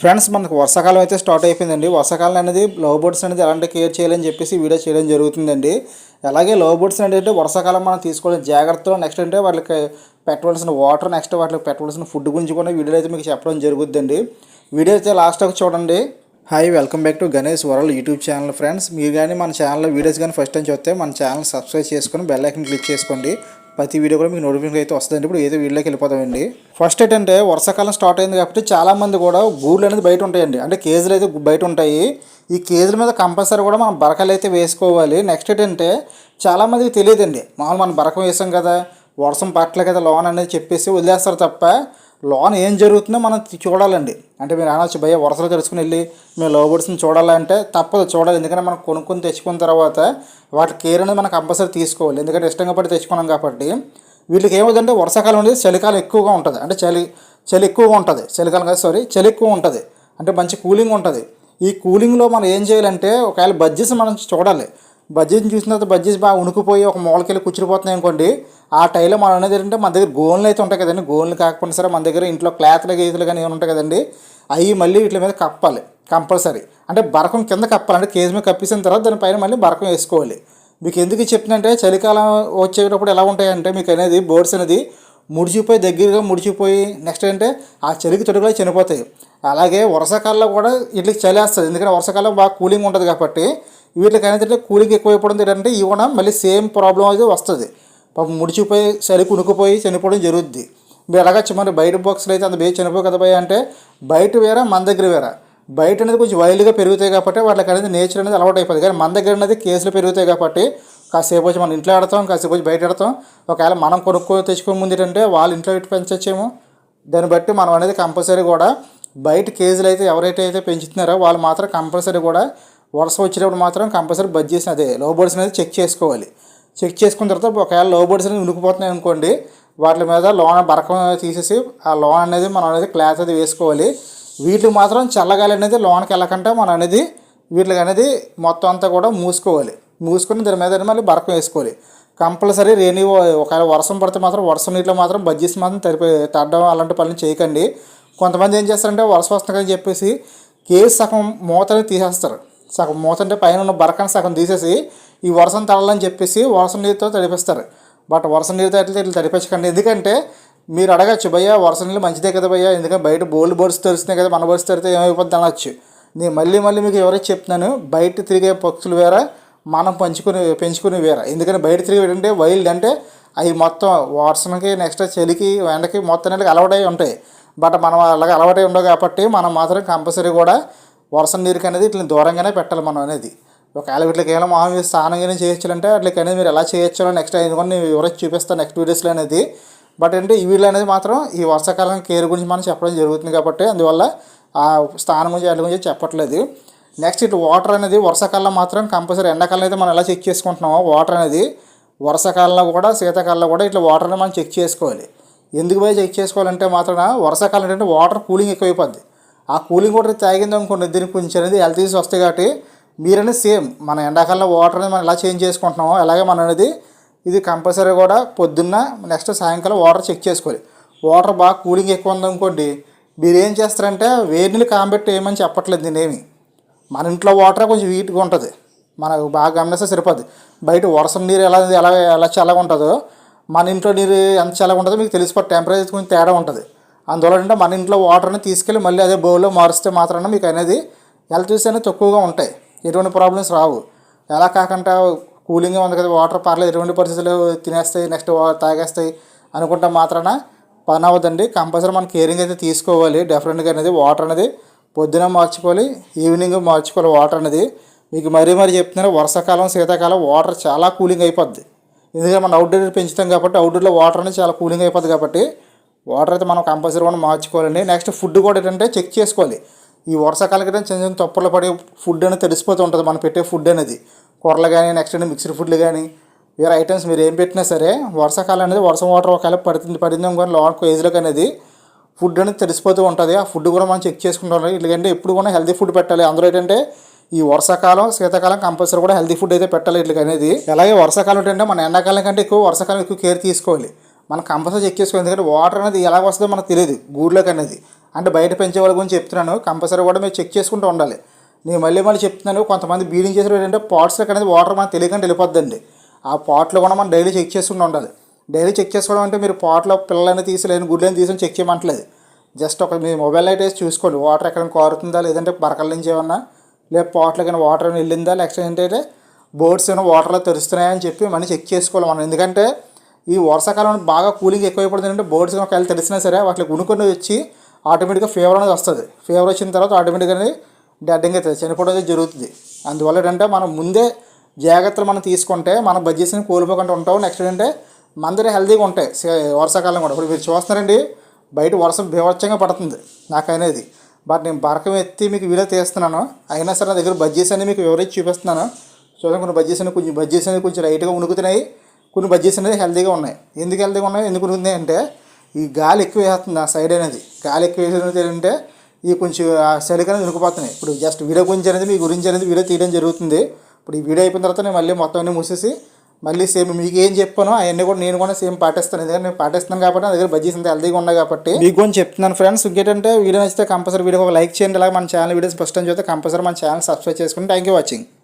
Friends మనకు వర్షాకాలం అయితే స్టార్ట్ అయిపోయిందండి. వర్షాకాలం అనేది లవ్ బర్డ్స్ అనేది ఎలాంటి కేర్ చేయాలని చెప్పేసి వీడియో చేయడం జరుగుతుందండి. అలాగే లవ్ బర్డ్స్ అనేది వర్షాకాలం మనం తీసుకోవడం జాగ్రత్తలు నెక్స్ట్ అంటే వాళ్ళకి పెట్టవలసిన వాటర్ నెక్స్ట్ వాటికి పెట్టవలసిన ఫుడ్ గురించి కూడా వీడియోలో అయితే మీకు చెప్పడం జరుగుతుందండి వీడియో అయితే లాస్ట్ ఒక చూడండి. Hi welcome back to Ganesh world YouTube channel friends మీరు కానీ మన ఛానల్లో వీడియోస్ కానీ ఫస్ట్ టైం చూస్తే మన ఛానల్ సబ్స్క్రైబ్ చేసుకొని బెల్ ఐకన్ క్లిక్ చేసుకోండి. ప్రతి వీడియో కూడా మీకు నోటిఫికేషన్ అయితే వస్తుందండి ఇప్పుడు ఏదో వీడియోకి వెళ్ళిపోతామండి. ఫస్ట్ ఏంటంటే వర్షాకాలం స్టార్ట్ అయింది కాబట్టి చాలా మంది కూడా గూళ్ళు అనేది బయట ఉంటాయండి. అంటే కేజీలు అయితే బయట ఉంటాయి. ఈ కేజీల మీద కంపల్సరీ కూడా మనం బరకలు అయితే వేసుకోవాలి. నెక్స్ట్ ఏంటంటే చాలామందికి తెలియదండి. మామూలు మనం బరకం వేసాం కదా వర్షం పట్టలే కదా లోన్ అనేది చెప్పేసి వదిలేస్తారు తప్ప లోన్ ఏం జరుగుతుందో మనం చూడాలండి. అంటే మీరు అనొచ్చు భయ వరుసలో తెలుసుకుని వెళ్ళి మేము లో బర్డ్స్ని చూడాలంటే తప్పదు చూడాలి. ఎందుకంటే మనం కొనుక్కొని తెచ్చుకున్న తర్వాత వాటి కేర్ అనేది మనం కంపల్సరీ తీసుకోవాలి. ఎందుకంటే ఇష్టంగా పడి తెచ్చుకున్నాం కాబట్టి వీళ్ళకి ఏమవుతుందంటే వర్షాకాలం అనేది చలికాలం ఎక్కువగా ఉంటుంది. అంటే చలి చలి ఎక్కువగా ఉంటుంది. చలికాలం కాదు సారీ చలి ఎక్కువ ఉంటుంది. అంటే మంచి కూలింగ్ ఉంటుంది. ఈ కూలింగ్లో మనం ఏం చేయాలంటే ఒకవేళ బడ్జెట్స్ మనం చూడాలి. బజ్జీని చూసిన తర్వాత బజ్జీస్ బాగా ఉణుకుపోయి ఒక మూలకెళ్ళి కూర్చుడిపోతున్నాయి అనుకోండి ఆ టైంలో మనం అనేది ఏంటంటే మన దగ్గర గోన్లు అయితే ఉంటాయి కదండి. గోన్లు కాకపోయినా సరే మన దగ్గర ఇంట్లో క్లాత్లు గీతలు కానీ ఏమైనా ఉంటాయి కదండి. అవి మళ్ళీ వీటి మీద కప్పాలి కంపల్సరీ. అంటే బరకం కింద కప్పాలి అంటే కేజీ మీద కప్పేసిన తర్వాత దానిపైన మళ్ళీ బరకం వేసుకోవాలి. మీకు ఎందుకు చెప్పినంటే చలికాలం వచ్చేటప్పుడు ఎలా ఉంటాయంటే మీకు అనేది బోర్డ్స్ అనేది ముడిచిపోయి దగ్గరగా ముడిచిపోయి నెక్స్ట్ ఏంటంటే ఆ చలికి తొడుగులో చనిపోతాయి. అలాగే వర్షాకాలంలో కూడా వీటికి చలి వేస్తుంది. ఎందుకంటే వర్షాకాలం బాగా కూలింగ్ ఉంటుంది కాబట్టి వీటికి అనేది కూలింగ్ ఎక్కువైపోవడం ఏంటంటే ఇవి కూడా మళ్ళీ సేమ్ ప్రాబ్లం అయితే వస్తుంది. పాపం ముడిచిపోయి చలి కునుకుపోయి చనిపోవడం జరుగుద్ది. మీరు అడగచ్చు మరి బయట బాక్స్లో అయితే అంత బేసి చనిపోయి కదా పోయి అంటే బయట వేరే మన దగ్గర వేరే? బయట అనేది కొంచెం వైల్డ్గా పెరుగుతాయి కాబట్టి వాళ్ళకి అనేది నేచర్ అనేది అలవాటు అయిపోతుంది కానీ మన దగ్గర అనేది కేసులు పెరుగుతాయి కాబట్టి కాసేపు వచ్చి మనం ఇంట్లో ఆడతాం కాసేపు వచ్చి బయట ఆడతాం. ఒకవేళ మనం కొనుక్కో తెచ్చుకునే ముందు ఏంటంటే వాళ్ళు ఇంట్లో ఇటు పెంచొచ్చేమో? దాన్ని బట్టి మనం అనేది కంపల్సరీ కూడా బయట కేజీలు అయితే ఎవరైతే అయితే పెంచుతున్నారో వాళ్ళు మాత్రం కంపల్సరీ కూడా వర్షం వచ్చినప్పుడు మాత్రం కంపల్సరీ బడ్జెస్ అదే లో బర్డ్స్ అనేది చెక్ చేసుకోవాలి. చెక్ చేసుకున్న తర్వాత ఒకవేళ లో బర్డ్స్ అనేది ఉనికిపోతున్నాయి అనుకోండి వాటి మీద లోన బరకం తీసేసి ఆ లోన్ అనేది మనం అనేది క్లాత్ అది వేసుకోవాలి. వీటికి మాత్రం చల్లగాలి అనేది లోనకి వెళ్ళకుండా మనం అనేది వీటికి అనేది మొత్తం అంతా కూడా మూసుకోవాలి. మూసుకొని దాని మీద మళ్ళీ బరకం వేసుకోవాలి. కంపల్సరీ రెయినీ ఒకవేళ వర్షం పడితే మాత్రం వర్షం నీటిలో మాత్రం బడ్జెస్ మాత్రం తడిపే తడడం అలాంటి పనులు చేయకండి. కొంతమంది ఏం చేస్తారంటే వర్షం వస్తుందని చెప్పేసి కేసు సగం మూతని తీసేస్తారు. సగం మూతంటే పైన ఉన్న బరకని సగం తీసేసి ఈ వర్షం తడాలని చెప్పేసి వర్షం నీరుతో తడిపిస్తారు. బట్ వర్షం నీరుతో అయితే ఇట్లా తడిపించకండి ఎందుకంటే మీరు అడగచ్చు భయ్యా వర్షం నీళ్ళు మంచిదే కదా భయ్యా? ఎందుకంటే బయట బోల్డ్ బర్డ్స్ తెరుస్తున్నాయి కదా మన బర్డ్స్ తెరితే ఏమైపోద్ది? అనొచ్చు. నేను మళ్ళీ మళ్ళీ మీకు ఎవరైతే చెప్తున్నాను బయట తిరిగే పక్షులు వేరే మనం పంచుకుని పెంచుకుని వేరే. ఎందుకంటే బయట తిరిగి ఏంటంటే వైల్డ్ అంటే అవి మొత్తం వర్షంకి నెక్స్ట్ చలికి ఎండకి మొత్తం నీళ్ళకి అలవాటై ఉంటాయి. బట్ మనం అలాగే అలవాటై ఉండవు కాబట్టి మనం మాత్రం కంపల్సరీ కూడా వర్షం నీరుకి అనేది ఇట్లా దూరంగానే పెట్టాలి మనం అనేది. ఒకవేళ వీటికి కేవలం మామూలు స్నానం కానీ చేయొచ్చాలంటే అట్లకి అనేది మీరు ఎలా చేయొచ్చో నెక్స్ట్ ఎందుకంటే నేను వివరించి చూపిస్తాను నెక్స్ట్ వీడియోస్లో అనేది. బట్ అంటే ఈ వీళ్ళు అనేది మాత్రం ఈ వర్షాకాలం కేర్ గురించి మనం చెప్పడం జరుగుతుంది కాబట్టి అందువల్ల ఆ స్థానం గురించి వాటి గురించి చెప్పట్లేదు. నెక్స్ట్ ఇటు వాటర్ అనేది వర్షాకాలంలో మాత్రం కంపల్సరీ ఎండాకాలం అయితే మనం ఎలా చెక్ చేసుకుంటున్నామో వాటర్ అనేది వర్షాకాలంలో కూడా శీతాకాలంలో కూడా ఇట్లా వాటర్ మనం చెక్ చేసుకోవాలి. ఎందుకు పోయి చెక్ చేసుకోవాలంటే మాత్రం వర్షాకాలం ఏంటంటే వాటర్ కూలింగ్ ఎక్కువైపోద్ది. ఆ కూలింగ్ వాటర్ తాగింది అనుకోండి దీనికి కొంచెం అనేది హెల్త్ ఇష్యూస్ వస్తాయి కాబట్టి మీరనేది సేమ్ మన ఎండాకాలంలో వాటర్ అనేది మనం ఎలా చేంజ్ చేసుకుంటున్నామో అలాగే మనం అనేది ఇది కంపల్సరీ కూడా పొద్దున్న నెక్స్ట్ సాయంకాలం వాటర్ చెక్ చేసుకోవాలి. వాటర్ బాగా కూలింగ్ ఎక్కువ ఉందనుకోండి మీరు ఏం చేస్తారంటే వేడి నీళ్ళు కాంబెట్టి ఏమని చెప్పట్లేదు నేనేమి. మన ఇంట్లో వాటర్ కొంచెం వీట్గా ఉంటుంది. మనకు బాగా గమనిస్తే సరిపోద్ది. బయట వర్షం నీరు ఎలా ఎలా ఎలా చల్లగా ఉంటుందో మన ఇంట్లో నీరు ఎంత చల్లగా ఉంటుందో మీకు తెలిసిపోతుంది టెంపరేచర్ కొంచెం తేడా ఉంటుంది. అందువల్ల అంటే మన ఇంట్లో వాటర్ని తీసుకెళ్ళి మళ్ళీ అదే బౌల్లో మారుస్తే మాత్రాన మీకు అనేది ఎలక్ట్రిసిటీ అనేది తక్కువగా ఉంటాయి. ఎటువంటి ప్రాబ్లమ్స్ రావు. ఎలా కాకుండా కూలింగ్గా ఉంది కదా వాటర్ పర్లేదు ఎటువంటి పరిస్థితులు తినేస్తాయి నెక్స్ట్ తాగేస్తాయి అనుకుంటే మాత్రాన పని అవ్వదండి. కంపల్సరీ మనం కేరింగ్ అయితే తీసుకోవాలి. డెఫినెట్గా అనేది వాటర్ అనేది పొద్దున మార్చుకోవాలి ఈవినింగ్ మార్చుకోవాలి వాటర్ అనేది. మీకు మరీ మరీ చెప్తున్నారు వర్షాకాలం శీతాకాలం వాటర్ చాలా కూలింగ్ అయిపోద్ది. ఎందుకంటే మనం అవుట్డోర్ పెంచుతాం కాబట్టి అవుట్డోర్లో వాటర్ అనేది చాలా కూలింగ్ అయిపోద్ది కాబట్టి వాటర్ అయితే మనం కంపల్సరీ కూడా మార్చుకోవాలండి. నెక్స్ట్ ఫుడ్ కూడా ఏంటంటే చెక్ చేసుకోవాలి. ఈ వర్షాకాలం చిన్న చిన్న తప్పులు పడి ఫుడ్ అనేది తెలిసిపోతూ ఉంటుంది మనం పెట్టే ఫుడ్ అనేది. కూరలు కానీ నెక్స్ట్ మిక్స్డ్ ఫుడ్లు కానీ వేరే ఐటమ్స్ మీరు ఏం పెట్టినా సరే వర్షాకాలం అనేది వర్షం వాటర్ ఒకవేళ పడుతుంది పడింది కానీ లోన్ ఏజ్లోకి అనేది ఫుడ్ అనేది తెలిసిపోతూ ఉంటుంది. ఆ ఫుడ్ కూడా మనం చెక్ చేసుకుంటాం ఎందుకంటే ఎప్పుడు కూడా హెల్తీ ఫుడ్ పెట్టాలి. అందులో ఏంటంటే ఈ వర్షాకాలం శీతాకాలం కంపల్సరీ కూడా హెల్తీ ఫుడ్ అయితే పెట్టాలి. ఇట్లకి అనేది అలాగే వర్షాకాలం ఏంటంటే మన ఎండాకాలం కంటే ఎక్కువ వర్షాకాలం ఎక్కువ కేర్ తీసుకోవాలి. మనం కంపల్సరీ చెక్ చేసుకోవాలి. ఎందుకంటే వాటర్ అనేది ఎలా వస్తుందో మనకు తెలియదు. గూడ్లోకి అనేది. అంటే బయట పెంచే వాళ్ళ గురించి చెప్తున్నాను. కంపల్సరీ కూడా మీరు చెక్ చేసుకుంటూ ఉండాలి. నేను మళ్ళీ మళ్ళీ చెప్తున్నాను. కొంతమంది బీడింగ్ చేసిన ఏంటంటే పాట్స్లోకి అనేది వాటర్ మనకు తెలియకుండా వెళ్ళిపోద్దండి. ఆ పాట్లో కూడా మనం డైలీ చెక్ చేసుకుంటూ ఉండాలి. డైలీ చెక్ చేసుకోవడం అంటే మీరు పాట్లో పిల్లలని తీసలేని గుడ్లని తీసుకొని చెక్ చేయమంటలేదు. జస్ట్ ఒక మీ మొబైల్ లైట్ వేసి చూసుకోండి. వాటర్ ఎక్కడైనా కారుతుందా? లేదంటే బరకల నుంచి ఏమన్నా? లేదా పాట్లో కానీ వాటర్ ఏమైనా వెళ్ళిందా? లేకపోతే ఏంటంటే బోర్డ్స్ ఏమైనా వాటర్లో తెరుస్తున్నాయని చెప్పి మనం చెక్ చేసుకోవాలి మనం. ఎందుకంటే ఈ వర్షాకాలం బాగా కూలింగ్ ఎక్కువైపోతుంది అంటే బోర్డ్స్ ఒకవేళ తెలిసినా సరే వాటికి ఉనుకొని వచ్చి ఆటోమేటిక్గా ఫీవర్ అనేది వస్తుంది. ఫీవర్ వచ్చిన తర్వాత ఆటోమేటిక్గా డెడ్డింగ్ అవుతుంది చనిపోవడం అనేది జరుగుతుంది. అందువల్ల ఏంటంటే మనం ముందే జాగ్రత్తలు మనం తీసుకుంటే మన బడ్జెట్స్ని కోల్పోకుండా ఉంటాం. నెక్స్ట్ ఏంటంటే మందరి హెల్తీగా ఉంటాయి. వర్షాకాలం కూడా. ఇప్పుడు మీరు చూస్తున్నారండి బయట వర్షం బీభత్సంగా పడుతుంది నాకు అనేది. బట్ నేను బరకం ఎత్తి మీకు వీడియో తీస్తున్నాను. అయినా సరే నా దగ్గర బడ్జెట్స్ అనేవి మీకు వివరించి చూపిస్తున్నాను. చూడండి కొన్ని బడ్జెట్స్ అనేవి కొంచెం బడ్జెట్స్ అనేవి కొంచెం లైట్గా ఉణుకుతున్నాయి కొన్ని బడ్జెట్స్ అనేది హెల్తీగా ఉన్నాయి. ఎందుకు హెల్తీగా ఉన్నాయి? ఎందుకు ఉనుకుతున్నాయి అంటే ఈ గాలి ఎక్కువ వేస్తుంది ఆ సైడ్ అనేది. గాలి ఎక్కువ వేసేది ఏంటంటే ఈ కొంచెం ఆ చలికి అనేది ఉనికిపోతున్నాయి ఇప్పుడు జస్ట్ వీడియో గురించి అనేది మీ గురించి అనేది వీడియో తీయడం జరుగుతుంది. ఇప్పుడు ఈ వీడియో అయిపోయిన తర్వాత నేను మళ్ళీ మొత్తం అన్ని మూసేసి మళ్ళీ సేమ్ మీకు ఏం చెప్పానో అవన్నీ కూడా నేను కూడా సేమ్ పాటిస్తాను. ఎందుకంటే నేను పాటిస్తాను కాబట్టి నా దగ్గర బడ్జెట్స్ అంతా హెల్తీగా ఉన్నాయి కాబట్టి మీకు కొంచెం చెప్తున్నాను ఫ్రెండ్స్ ఇంకేంటంటే వీడియో నచ్చితే కంపల్సరీ వీడియో ఒక లైక్ చేయండి. అలాగే మన ఛానల్ వీడియోస్ ఫస్ట్ టైం చూస్తే కంపల్సరీ మన ఛానల్ సబ్స్క్రైబ్ చేసుకోండి థ్యాంక్ యూ వాచింగ్